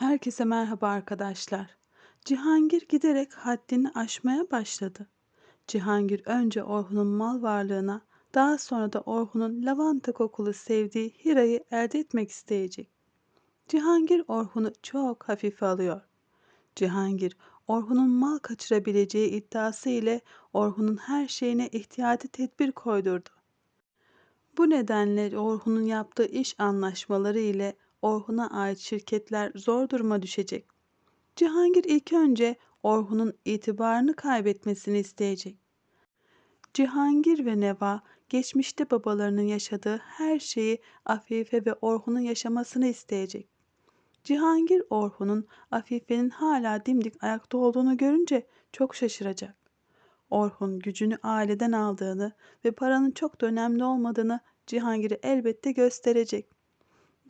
Herkese merhaba arkadaşlar. Cihangir giderek haddini aşmaya başladı. Cihangir önce Orhun'un mal varlığına, daha sonra da Orhun'un lavanta kokulu sevdiği Hira'yı elde etmek isteyecek. Cihangir Orhun'u çok hafife alıyor. Cihangir, Orhun'un mal kaçırabileceği iddiası ile Orhun'un her şeyine ihtiyati tedbir koydurdu. Bu nedenle Orhun'un yaptığı iş anlaşmaları ile Orhun'a ait şirketler zor duruma düşecek. Cihangir ilk önce Orhun'un itibarını kaybetmesini isteyecek. Cihangir ve Neva geçmişte babalarının yaşadığı her şeyi Afife ve Orhun'un yaşamasını isteyecek. Cihangir Orhun'un Afife'nin hala dimdik ayakta olduğunu görünce çok şaşıracak. Orhun gücünü aileden aldığını ve paranın çok da önemli olmadığını Cihangir'e elbette gösterecek.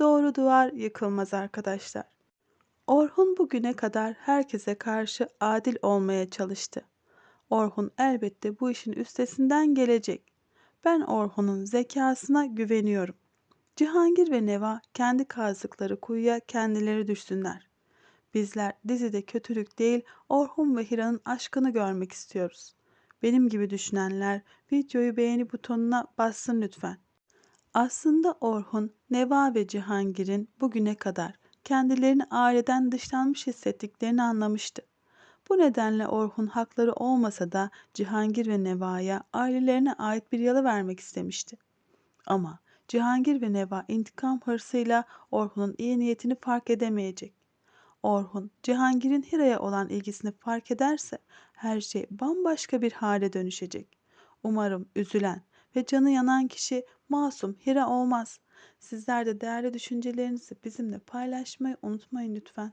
Doğru duvar yıkılmaz arkadaşlar. Orhun bugüne kadar herkese karşı adil olmaya çalıştı. Orhun elbette bu işin üstesinden gelecek. Ben Orhun'un zekasına güveniyorum. Cihangir ve Neva kendi kazdıkları kuyuya kendileri düşsünler. Bizler dizide kötülük değil Orhun ve Hira'nın aşkını görmek istiyoruz. Benim gibi düşünenler videoyu beğeni butonuna bassın lütfen. Aslında Orhun, Neva ve Cihangir'in bugüne kadar kendilerini aileden dışlanmış hissettiklerini anlamıştı. Bu nedenle Orhun hakları olmasa da Cihangir ve Neva'ya ailelerine ait bir yalı vermek istemişti. Ama Cihangir ve Neva intikam hırsıyla Orhun'un iyi niyetini fark edemeyecek. Orhun, Cihangir'in Hira'ya olan ilgisini fark ederse her şey bambaşka bir hale dönüşecek. Umarım üzülen ve canı yanan kişi masum Hira olmaz. Sizler de değerli düşüncelerinizi bizimle paylaşmayı unutmayın lütfen.